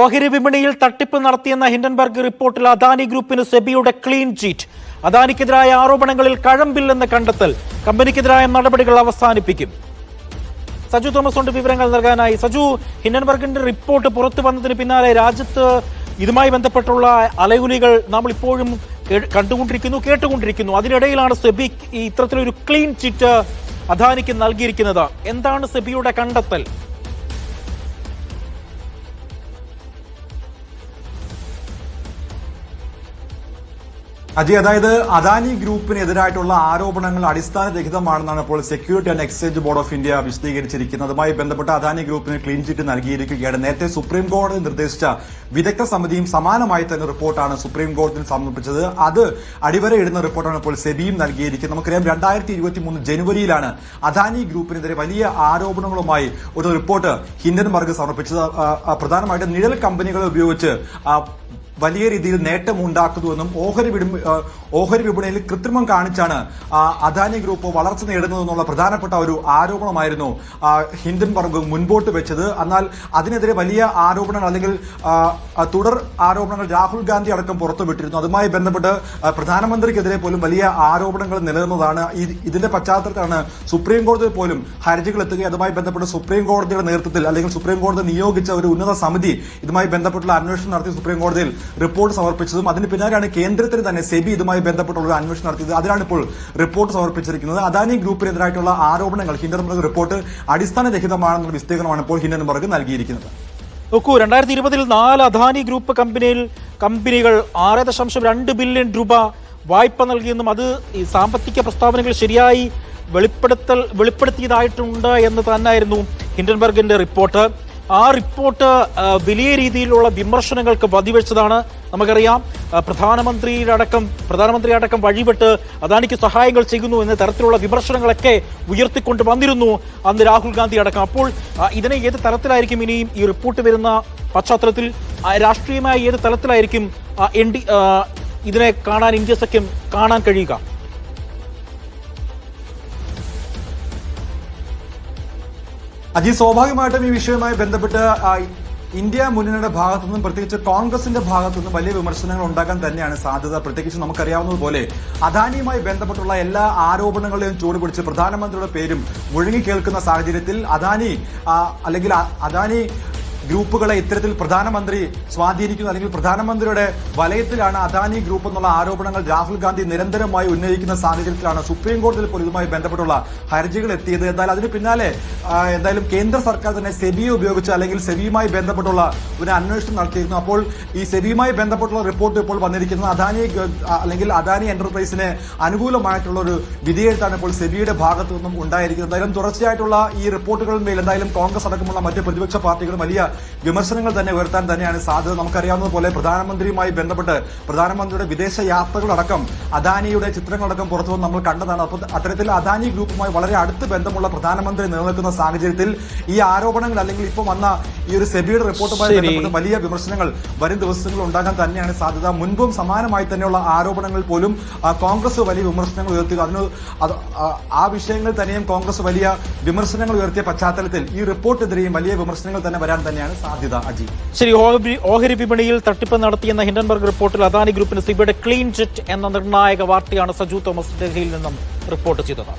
ഓഹരി വിപണിയിൽ തട്ടിപ്പ് നടത്തിയെന്ന ഹിൻഡൻബർഗ് റിപ്പോർട്ടിൽ അദാനി ഗ്രൂപ്പിന് സെബിയുടെ ക്ലീൻ ചീറ്റ്. അദാനിക്കെതിരായ ആരോപണങ്ങളിൽ കഴമ്പില്ലെന്ന് കണ്ടെത്തൽ കമ്പനിക്കെതിരായ നടപടികൾ അവസാനിപ്പിക്കും. സജു തോമസ് കൊണ്ട് വിവരങ്ങൾ നൽകാനായി. സജു ഹിൻഡൻബർഗിന്റെ റിപ്പോർട്ട് പുറത്തു വന്നതിന് പിന്നാലെ രാജ്യത്ത് ഇതുമായി ബന്ധപ്പെട്ടുള്ള അലയുലികൾ നമ്മൾ ഇപ്പോഴും കണ്ടുകൊണ്ടിരിക്കുന്നു കേട്ടുകൊണ്ടിരിക്കുന്നു. അതിനിടയിലാണ് സെബി ഇത്തരത്തിലൊരു ക്ലീൻ ചിറ്റ് അദാനിക്ക് നൽകിയിരിക്കുന്നത്. എന്താണ് സെബിയുടെ കണ്ടെത്തൽ? അജയ് അതായത് അദാനി ഗ്രൂപ്പിനെതിരായിട്ടുള്ള ആരോപണങ്ങൾ അടിസ്ഥാനരഹിതമാണെന്നാണ് ഇപ്പോൾ security and exchange board of India വിശദീകരിച്ചിരിക്കുന്നത് അതുമായി ബന്ധപ്പെട്ട് അദാനി ഗ്രൂപ്പിന് ക്ലീൻ ചിറ്റ് നൽകിയിരിക്കുകയാണ്. നേരത്തെ സുപ്രീം കോടതി നിർദ്ദേശിച്ച വിദഗ്ധ സമിതിയും സമാനമായി തന്നെ റിപ്പോർട്ടാണ് സുപ്രീം കോടതിയിൽ സമർപ്പിച്ചത്. അത് അടിവരയിടുന്ന റിപ്പോർട്ടാണ് ഇപ്പോൾ സെബിയും നൽകിയിരിക്കുന്നത്. നമുക്കറിയാം രണ്ടായിരത്തി ഇരുപത്തി മൂന്ന് ജനുവരിയിലാണ് അദാനി ഗ്രൂപ്പിനെതിരെ വലിയ ആരോപണങ്ങളുമായി ഒരു റിപ്പോർട്ട് ഹിൻഡൻബർഗ് സമർപ്പിച്ചത്. പ്രധാനമായിട്ടും നിഴൽ കമ്പനികളെ ഉപയോഗിച്ച് വലിയ രീതിയിൽ നേട്ടം ഉണ്ടാക്കുന്നുവെന്നും ഓഹരി ഓഹരി വിപണിയിൽ കൃത്രിമം കാണിച്ചാണ് അദാനി ഗ്രൂപ്പ് വളർച്ച നേടുന്നതെന്നുള്ള പ്രധാനപ്പെട്ട ഒരു ആരോപണമായിരുന്നു ഹിൻഡൻബർഗ് മുൻപോട്ട് വെച്ചത്. എന്നാൽ അതിനെതിരെ വലിയ ആരോപണങ്ങൾ അല്ലെങ്കിൽ തുടർ ആരോപണങ്ങൾ രാഹുൽ ഗാന്ധി അടക്കം പുറത്തുവിട്ടിരുന്നു. അതുമായി ബന്ധപ്പെട്ട് പ്രധാനമന്ത്രിക്കെതിരെ പോലും വലിയ ആരോപണങ്ങൾ നിലനിന്നതാണ്. ഇതിന്റെ പശ്ചാത്തലത്തിലാണ് സുപ്രീം കോടതിയിൽ പോലും ഹർജികൾ എത്തുകയും അതുമായി ബന്ധപ്പെട്ട് സുപ്രീം കോടതിയുടെ നേതൃത്വത്തിൽ അല്ലെങ്കിൽ സുപ്രീം കോടതി നിയോഗിച്ച ഒരു ഉന്നത സമിതി ഇതുമായി ബന്ധപ്പെട്ടുള്ള അന്വേഷണം നടത്തി സുപ്രീം കോടതിയിൽ റിപ്പോർട്ട് സമർപ്പിച്ചതും അതിന് പിന്നാലെയാണ് കേന്ദ്രത്തിന് തന്നെ സെബി ഇതുമായി ബന്ധപ്പെട്ടുള്ള ഒരു അന്വേഷണം നടത്തിയത്. അതിലാണ് ഇപ്പോൾ റിപ്പോർട്ട് സമർപ്പിച്ചിരിക്കുന്നത്. അദാനി ഗ്രൂപ്പിനെതിരായിട്ടുള്ള ആരോപണങ്ങൾ ഹിൻഡൻബർഗ് റിപ്പോർട്ട് അടിസ്ഥാനരഹിതമാണെന്നുള്ള വിസ്തീർണമാണ് ഇപ്പോൾ ഹിൻഡൻബർഗ് നൽകിയിരിക്കുന്നത്. നോക്കൂ രണ്ടായിരത്തി ഇരുപതിൽ നാല് അദാനി ഗ്രൂപ്പ് കമ്പനിയിൽ കമ്പനികൾ ആറ് ദശാംശം രണ്ട് ബില്യൺ രൂപ വായ്പ നൽകിയെന്നും അത് ഈ സാമ്പത്തിക പ്രസ്താവനകൾ ശരിയായി വെളിപ്പെടുത്തൽ വെളിപ്പെടുത്തിയതായിട്ടുണ്ട് എന്ന് തന്നെയായിരുന്നു ഹിൻഡൻബർഗിന്റെ റിപ്പോർട്ട്. ആ റിപ്പോർട്ട് വലിയ രീതിയിലുള്ള വിമർശനങ്ങൾക്ക് വധിവെച്ചതാണ് നമുക്കറിയാം. പ്രധാനമന്ത്രിയുടെ അടക്കം പ്രധാനമന്ത്രി അടക്കം വഴിപെട്ട് അദാനിക്ക് സഹായങ്ങൾ ചെയ്യുന്നു എന്ന തരത്തിലുള്ള വിമർശനങ്ങളൊക്കെ ഉയർത്തിക്കൊണ്ട് വന്നിരുന്നു അന്ന് രാഹുൽ ഗാന്ധി അടക്കം. അപ്പോൾ ഇതിനെ ഏത് തരത്തിലായിരിക്കും ഇനിയും ഈ റിപ്പോർട്ട് വരുന്ന പശ്ചാത്തലത്തിൽ? രാഷ്ട്രീയമായ ഏത് തലത്തിലായിരിക്കും എൻ ഡി ഇതിനെ കാണാൻ ഇന്ത്യ സഖ്യം കാണാൻ കഴിയുക? അജി സ്വാഭാവികമായിട്ടും ഈ വിഷയവുമായി ബന്ധപ്പെട്ട് ഇന്ത്യ മുന്നണിയുടെ ഭാഗത്തു നിന്നും പ്രത്യേകിച്ച് കോൺഗ്രസിന്റെ ഭാഗത്തു നിന്നും വലിയ വിമർശനങ്ങൾ ഉണ്ടാക്കാൻ തന്നെയാണ് സാധ്യത. പ്രത്യേകിച്ച് നമുക്കറിയാവുന്നതുപോലെ അദാനിയുമായി ബന്ധപ്പെട്ടുള്ള എല്ലാ ആരോപണങ്ങളെയും ചൂടുപിടിച്ച് പ്രധാനമന്ത്രിയുടെ പേരും മുഴുങ്ങി കേൾക്കുന്ന സാഹചര്യത്തിൽ അദാനി അല്ലെങ്കിൽ അദാനി ഗ്രൂപ്പുകളെ ഇത്തരത്തിൽ പ്രധാനമന്ത്രി സ്വാധീനിക്കുന്നു അല്ലെങ്കിൽ പ്രധാനമന്ത്രിയുടെ വലയത്തിലാണ് അദാനി ഗ്രൂപ്പ് എന്നുള്ള ആരോപണങ്ങൾ രാഹുൽ ഗാന്ധി നിരന്തരമായി ഉന്നയിക്കുന്ന സാഹചര്യത്തിലാണ് സുപ്രീം കോടതിയിൽ പോലും ഇതുമായി ബന്ധപ്പെട്ടുള്ള ഹർജികൾ എത്തിയത്. എന്നാൽ അതിന് പിന്നാലെ എന്തായാലും കേന്ദ്ര സർക്കാർ തന്നെ സെബിയെ ഉപയോഗിച്ച് അല്ലെങ്കിൽ സെബിയുമായി ബന്ധപ്പെട്ടുള്ള ഒരു അന്വേഷണം നടത്തിയിരുന്നു. അപ്പോൾ ഈ സെബിയുമായി ബന്ധപ്പെട്ടുള്ള റിപ്പോർട്ട് ഇപ്പോൾ വന്നിരിക്കുന്നത് അദാനി അല്ലെങ്കിൽ അദാനി എന്റർപ്രൈസിന് അനുകൂലമായിട്ടുള്ള ഒരു വിധിയെഴുത്താണ് ഇപ്പോൾ സെബിയുടെ ഭാഗത്തു നിന്നും ഉണ്ടായിരിക്കുന്നത്. എന്തായാലും തുടർച്ചയായിട്ടുള്ള ഈ റിപ്പോർട്ടുകളിന്മേൽ എന്തായാലും കോൺഗ്രസ് അടക്കമുള്ള മറ്റ് പ്രതിപക്ഷ പാർട്ടികൾ വലിയ വിമർശനങ്ങൾ തന്നെ ഉയർത്താൻ തന്നെയാണ് സാധ്യത. നമുക്കറിയാവുന്നതുപോലെ പ്രധാനമന്ത്രിയുമായി ബന്ധപ്പെട്ട് പ്രധാനമന്ത്രിയുടെ വിദേശ യാത്രകളടക്കം അദാനിയുടെ ചിത്രങ്ങളടക്കം പുറത്തു നമ്മൾ കണ്ടതാണ്. അപ്പോൾ അത്തരത്തിൽ അദാനി ഗ്രൂപ്പുമായി വളരെ അടുത്ത് ബന്ധമുള്ള പ്രധാനമന്ത്രി നിലനിൽക്കുന്ന സാഹചര്യത്തിൽ ഈ ആരോപണങ്ങൾ അല്ലെങ്കിൽ ഇപ്പോൾ വന്ന ഈ ഒരു സെബിയുടെ റിപ്പോർട്ടുമായി ബന്ധപ്പെട്ട് വലിയ വിമർശനങ്ങൾ വരും ദിവസങ്ങളിൽ ഉണ്ടാകാൻ തന്നെയാണ് സാധ്യത. മുൻപും സമാനമായി തന്നെയുള്ള ആരോപണങ്ങൾ പോലും കോൺഗ്രസ് വലിയ വിമർശനങ്ങൾ ഉയർത്തി. അതിന് ആ- ആ വിഷയങ്ങൾ തന്നെയും കോൺഗ്രസ് വലിയ വിമർശനങ്ങൾ ഉയർത്തിയ പശ്ചാത്തലത്തിൽ ഈ റിപ്പോർട്ടിനെതിരെയും വലിയ വിമർശനങ്ങൾ തന്നെ വരാൻ തന്നെയാണ് സാധ്യത അജി. ശരി ഓഹരി വിപണിയിൽ തട്ടിപ്പ് നടത്തിയെന്ന ഹിൻഡൻബർഗ് റിപ്പോർട്ടിൽ അദാനി ഗ്രൂപ്പിന് സിബിയുടെ ക്ലീൻ ചിറ്റ് എന്ന നിർണായക വാർത്തയാണ് സജു തോമസ് ഡൽഹിയിൽ നിന്നും റിപ്പോർട്ട് ചെയ്തത്.